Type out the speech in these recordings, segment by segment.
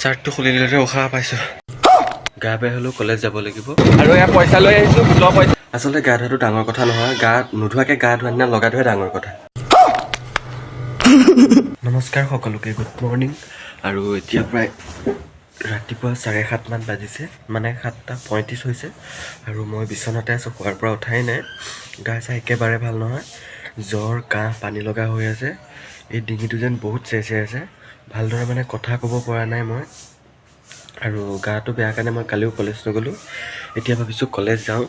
চাৰ্টটো খুলি দিলে উশাহ পাইছোঁ। গা বেয়া হ'লেও কলেজ যাব লাগিব। আৰু এয়া পইচা লৈ আহিছোঁ ল পইচা। আচলতে গা ধোৱাটো ডাঙৰ কথা নহয় গা নোধোৱাকৈ গা ধোৱা দিনা লগা ধোৱাই ডাঙৰ কথা। নমস্কাৰ সকলোকে গুড মৰ্ণিং আৰু এতিয়া প্ৰায় ৰাতিপুৱা চাৰে সাতমান বাজিছে মানে সাতটা পঁয়ত্ৰিছ হৈছে। আৰু মই বিচনাতে আছোঁ শোৱাৰ পৰা উঠাই নাই। গা চা একেবাৰে ভাল নহয়। জ্বৰ কাহ পানী লগা হৈ আছে। এই ডিঙিটো যেন বহুত চেৰচেৰ আছে। ভালদৰে মানে কথা ক'ব পৰা নাই মই। আৰু গাটো বেয়া কাৰণে মই কালিও কলেজ নগ'লোঁ। এতিয়া ভাবিছোঁ কলেজ যাওঁ।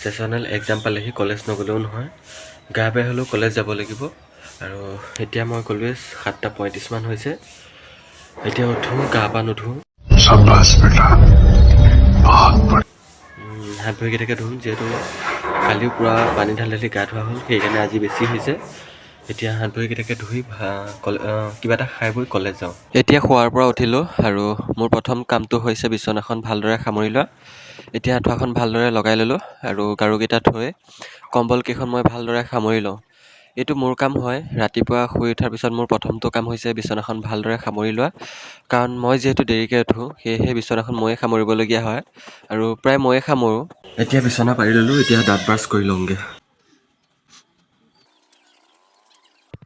ছেচনেল এক্সাম পালেহি কলেজ নগ'লেও নহয়। গা বেয়া হ'লেও কলেজ যাব লাগিব। আৰু এতিয়া মই ক'লোৱে সাতটা পঁয়ত্ৰিছমান হৈছে। এতিয়া উঠো গা পা নুধো। হাত ভৰিকেইটাকে ধুম? যিহেতু কালিও পূৰা পানী ঢালি ঢালি গা ধোৱা হ'ল সেইকাৰণে আজি বেছি হৈছে। এতিয়া হাত ভৰিকেইটাকে ধুই কিবা এটা খাই বৈ কলেজ যাওঁ। এতিয়া শোৱাৰ পৰা উঠিলোঁ আৰু মোৰ প্ৰথম কামটো হৈছে বিচনাখন ভালদৰে সামৰি লোৱা। এতিয়া আঁঠুৱাখন ভালদৰে লগাই ল'লোঁ আৰু গাৰুকেইটা থৈ কম্বলকেইখন মই ভালদৰে সামৰি লওঁ। এইটো মোৰ কাম হয়। ৰাতিপুৱা শুই উঠাৰ পিছত মোৰ প্ৰথমটো কাম হৈছে বিচনাখন ভালদৰে সামৰি লোৱা। কাৰণ মই যিহেতু দেৰিকৈ উঠোঁ সেয়েহে বিচনাখন ময়ে সামৰিবলগীয়া হয়। আৰু প্ৰায় ময়ে সামৰোঁ। এতিয়া বিচনা পাৰি ল'লোঁ এতিয়া দাঁত ব্ৰাছ কৰি লওঁগৈ।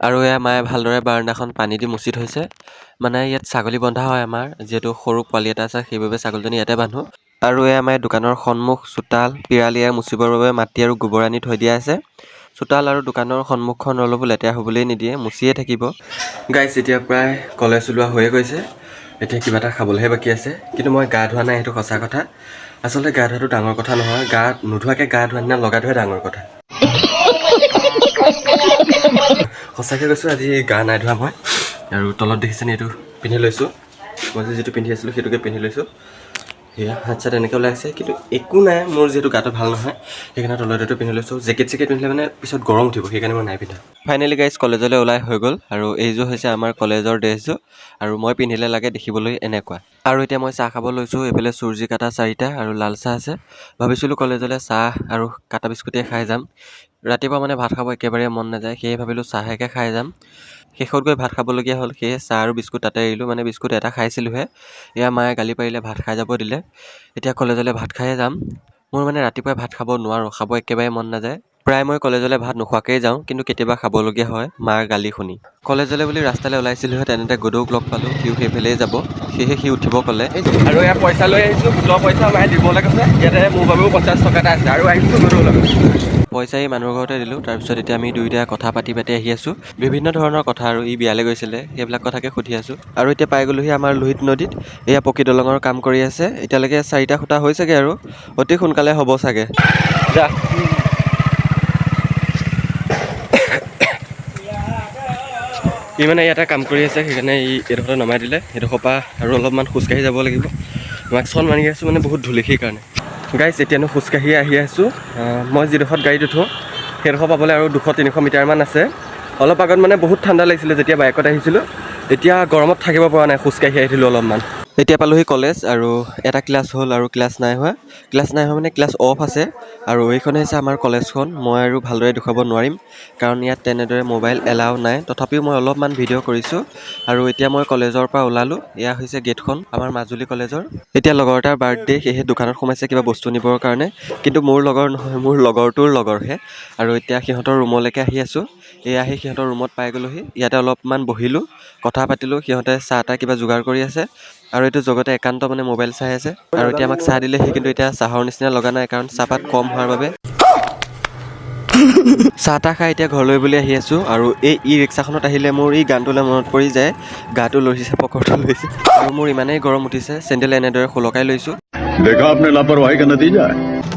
আৰু এয়া মায়ে ভালদৰে বাৰাণ্ডাখন পানী দি মুচি থৈছে। মানে ইয়াত ছাগলী বন্ধা হয় আমাৰ যিহেতু সৰু পোৱালি এটা আছে সেইবাবে ছাগলীজনী ইয়াতে বান্ধো। আৰু এয়া মায়ে দোকানৰ সন্মুখ চোতাল পিৰালিয়াই মুচিবৰ বাবে মাটি আৰু গোবৰ আনি থৈ দিয়া আছে। চোতাল আৰু দোকানৰ সন্মুখখন অলপো লেতেৰা হ'বলৈ নিদিয়ে মুচিয়ে থাকিব। গাইছ এতিয়া প্ৰায় কলেজ ওলোৱা হৈয়ে গৈছে। এতিয়া কিবা এটা খাবলৈহে বাকী আছে। কিন্তু মই গা ধোৱা নাই সেইটো সঁচা কথা। আচলতে গা ধোৱাটো ডাঙৰ কথা নহয় গা নোধোৱাকৈ গা ধোৱা দিনা লগা ধোৱাই ডাঙৰ কথা। সঁচাকৈ কৈছোঁ আজি গা নাই ধোৱা মই। আৰু তলত দেখিছেনে এইটো পিন্ধি লৈছোঁ। মই যে যিটো পিন্ধি আছিলোঁ সেইটোকে পিন্ধি লৈছোঁ। সেয়া হাত চাত এনেকৈ ওলাই আছে কিন্তু একো নাই মোৰ যিহেতু গাটো ভাল নহয় সেইকাৰণে তলত এইটো পিন্ধি লৈছোঁ। জেকেট চেকেট পিন্ধিলে মানে পিছত গৰম উঠিব সেইকাৰণে মই নাই পিন্ধা। ফাইনেলি গাইজ কলেজলৈ ওলাই হৈ গ'ল আৰু এইযোৰ হৈছে আমাৰ কলেজৰ ড্ৰেছযোৰ আৰু মই পিন্ধিলে লাগে দেখিবলৈ এনেকুৱা। আৰু এতিয়া মই চাহ খাব লৈছোঁ এইফালে চুৰ্জি কাটা চাৰিটা আৰু লাল চাহ আছে। ভাবিছিলোঁ কলেজলৈ চাহ আৰু কাটা বিস্কুটেই খাই যাম। ৰাতিপুৱা মানে ভাত খাব একেবাৰে মন নাযায় সেয়ে ভাবিলোঁ চাহেকে খাই যাম। শেষত গৈ ভাত খাবলগীয়া হ'ল সেয়ে চাহ আৰু বিস্কুট তাতে এৰিলোঁ মানে বিস্কুট এটা খাইছিলোঁহে। এয়া মায়ে গালি পাৰিলে ভাত খাই যাব দিলে। এতিয়া কলেজলৈ ভাত খায়ে যাম। মোৰ মানে ৰাতিপুৱাই ভাত খাব নোৱাৰোঁ খাব একেবাৰে মন নাযায়। প্ৰায় মই কলেজলৈ ভাত নোখোৱাকেই যাওঁ কিন্তু কেতিয়াবা খাবলগীয়া হয় মাৰ গালি শুনি। কলেজলৈ বুলি ৰাস্তালৈ ওলাইছিলোঁহে তেনেতে গদৌক লগ পালোঁ সিও সেইফালেই যাব। সেয়েহে সি উঠিব ক'লে। আৰু এয়া পইচা লৈ আহিছোঁ পইচা মায়ে দিবলৈ কৈছে ইয়াতে মোৰ বাবেও পঞ্চাছ টকা এটা আছে আৰু আহিছোঁ গৰুৰ লগত পইচা এই মানুহৰ ঘৰতে দিলোঁ। তাৰপিছত এতিয়া আমি দুয়োটাই কথা পাতি পাতি আহি আছোঁ। বিভিন্ন ধৰণৰ কথা আৰু ই বিয়ালৈ গৈছিলে সেইবিলাক কথাকে সুধি আছোঁ। আৰু এতিয়া পাই গ'লোহি আমাৰ লোহিত নদীত। এয়া পকী দলঙৰ কাম কৰি আছে। এতিয়ালৈকে চাৰিটা খুটা হৈছেগৈ আৰু। অতি সোনকালে হ'ব চাগে। যা। ই মানে ইয়াতে কাম কৰি আছে সেইকাৰণে ই এইডোখৰতে নমাই দিলে। সেইডোখৰ পৰা আৰু অলপমান খোজকাঢ়ি যাব লাগিব। মাস্কখন মাৰি আছোঁ মানে বহুত ধূলি সেইকাৰণে গাইছ এতিয়ানো খোজকাঢ়ি আহি আছোঁ। মই যিডোখৰত গাড়ীত উঠোঁ সেইডোখৰ পাবলৈ আৰু দুশ তিনিশ মিটাৰমান আছে। অলপ আগত মানে বহুত ঠাণ্ডা লাগিছিলে যেতিয়া বাইকত আহিছিলোঁ। এতিয়া গৰমত থাকিব পৰা নাই খোজকাঢ়ি আহিছিলোঁ অলপমান। এতিয়া পালোহি কলেজ আৰু এটা ক্লাছ হ'ল আৰু ক্লাছ নাই হোৱা। ক্লাছ নাই হোৱা মানে ক্লাছ অফ আছে আৰু এইখনে হৈছে আমাৰ কলেজখন। মই আৰু ভালদৰে দেখুৱাব নোৱাৰিম কাৰণ ইয়াত তেনেদৰে মোবাইল এলাও নাই। তথাপিও মই অলপমান ভিডিঅ' কৰিছোঁ আৰু এতিয়া মই কলেজৰ পৰা ওলালোঁ। এয়া হৈছে গেটখন আমাৰ মাজুলী কলেজৰ। এতিয়া লগৰ এটাৰ বাৰ্থডে সেয়েহে দোকানত সোমাইছে কিবা বস্তু নিবৰ কাৰণে। কিন্তু মোৰ লগৰ নহয় মোৰ লগৰটোৰ লগৰহে। আৰু এতিয়া সিহঁতৰ ৰুমলৈকে আহি আছোঁ। এয়া আহি সিহঁতৰ ৰুমত পাই গ'লোহি। ইয়াতে অলপমান বহিলোঁ কথা পাতিলোঁ। সিহঁতে চাহ তাহ কিবা যোগাৰ কৰি আছে। আৰু এইটো জগতে একান্ত মানে মোবাইল চাই আছে। আৰু এতিয়া আমাক চাহ দিলে সি কিন্তু এতিয়া চাহৰ নিচিনা লগা নাই কাৰণ চাহপাত কম হোৱাৰ বাবে। চাহ তাহ খাই এতিয়া ঘৰলৈ বুলি আহি আছোঁ আৰু এই ই ৰিক্সাখনত আহিলে মোৰ এই গানটোলৈ মনত পৰি যায় গাটো লৰিছে পকৰটো লৈছে। আৰু মোৰ ইমানেই গৰম উঠিছে চেণ্ডেল এনেদৰে খোলকাই লৈছোঁ।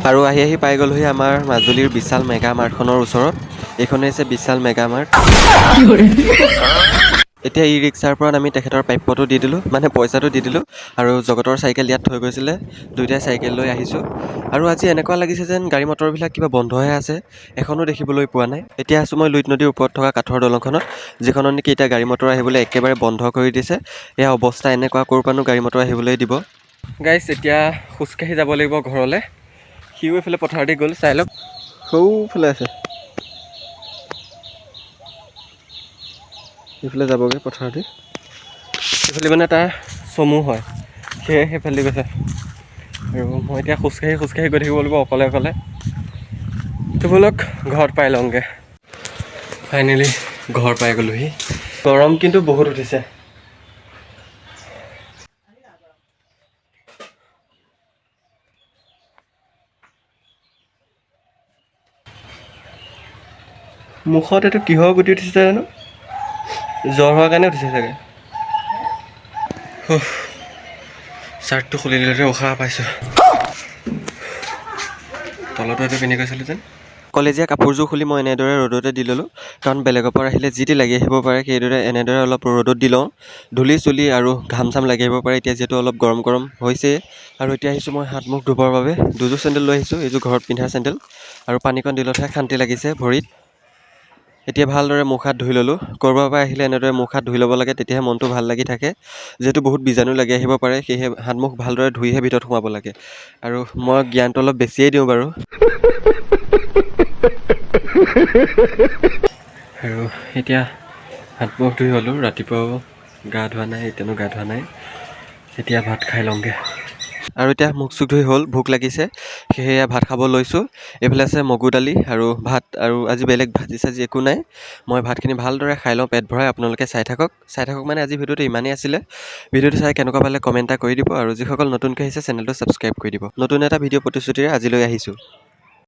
আৰু আহি আহি পাই গ'লহি আমাৰ মাজুলীৰ বিশাল মেগা মাৰ্টখনৰ ওচৰত। এইখনেই হৈছে বিশাল মেগা মাৰ্ট। এতিয়া ই ৰিক্সাৰ পৰা নামি তেখেতৰ প্ৰাপ্যটো দি দিলোঁ মানে পইচাটো দি দিলোঁ আৰু জগতৰ চাইকেল ইয়াত থৈ গৈছিলে দুয়োটাই চাইকেল লৈ আহিছোঁ। আৰু আজি এনেকুৱা লাগিছে যেন গাড়ী মটৰবিলাক কিবা বন্ধহে আছে এখনো দেখিবলৈ পোৱা নাই। এতিয়া আছোঁ মই লুইত নদীৰ ওপৰত থকা কাঠৰ দলংখনত যিখনত নেকি এতিয়া গাড়ী মটৰ আহিবলৈ একেবাৰে বন্ধ কৰি দিছে। এয়া অৱস্থা এনেকুৱা ক'ৰ পৰানো গাড়ী মটৰ আহিবলৈ দিব? গাইছ এতিয়া খোজকাঢ়ি যাব লাগিব ঘৰলৈ। সিও এইফালে পথাৰ দি গ'ল চাই লওক। সৌফালে আছে। এইফালে যাবগৈ পথাৰ দি এইফালে মানে তাৰ চমু হয়। সেয়ে সেইফালে গৈছে। আৰু মই এতিয়া খোজকাঢ়ি খোজকাঢ়ি গৈ থাকিব লাগিব অকলে অকলে। বোলক ঘৰত পাই লওঁগৈ। ফাইনেলি ঘৰ পাই গ'লোহি। গৰম কিন্তু বহুত উঠিছে। মুখত এইটো কিহৰ গুটি উঠিছে জানো? জ্বৰ হোৱাৰ কাৰণে উঠিছে চাগে। শ্বাৰ্টটো খুলি দিলতে উশাহ পাইছোঁ। তলতো এইটো পিন্ধি গৈছিলোঁ যেন। কলেজীয়া কাপোৰযোৰ খুলি মই এনেদৰে ৰ'দতে দি ল'লোঁ কাৰণ বেলেগৰ পৰা আহিলে যি টি লাগি আহিব পাৰে সেইদৰে এনেদৰে অলপ ৰ'দত দি লওঁ। ধূলি চুলি আৰু ঘাম চাম লাগি আহিব পাৰে এতিয়া যিহেতু অলপ গৰম গৰম হৈছেই আৰু এতিয়া আহিছোঁ মই হাত মুখ ধুবৰ বাবে। দুযোৰ চেণ্ডেল লৈ আহিছোঁ এইযোৰ ঘৰত পিন্ধা চেণ্ডেল। আৰু পানীকণ দিলতহে শান্তি লাগিছে ভৰিত। এতিয়া ভালদৰে মুখ হাত ধুই ল'লোঁ। ক'ৰবাৰ পৰা আহিলে এনেদৰে মুখ হাত ধুই ল'ব লাগে তেতিয়াহে মনটো ভাল লাগি থাকে। যিহেতু বহুত বীজাণু লাগি আহিব পাৰে সেয়েহে হাত মুখ ভালদৰে ধুইহে ভিতৰত সোমাব লাগে। আৰু মই জ্ঞানটো অলপ বেছিয়ে দিওঁ বাৰু। আৰু এতিয়া হাত মুখ ধুই হ'লোঁ ৰাতিপুৱাও গা ধোৱা নাই এতিয়ানো গা ধোৱা নাই। এতিয়া ভাত খাই লওঁগৈ। আৰু এতিয়া মুখ চুখ ধুই হ'ল ভোক লাগিছে। সেয়ে ভাত খাব লৈছোঁ। এইফালে আছে মগু দালি আৰু ভাত আৰু আজি বেলেগ ভাজি চাজি একো নাই। মই ভাতখিনি ভালদৰে খাই লওঁ পেট ভৰাই আপোনালোকে চাই থাকক। চাই থাকক মানে আজি ভিডিঅ'টো ইমানেই আছিলে। ভিডিঅ'টো চাই কেনেকুৱা পালে কমেণ্ট এটা কৰি দিব আৰু যিসকল নতুনকৈ আহিছে চেনেলটো ছাবস্ক্ৰাইব কৰি দিব। নতুন এটা ভিডিঅ' প্ৰতিশ্ৰুতিৰে আজিলৈ আহিছোঁ।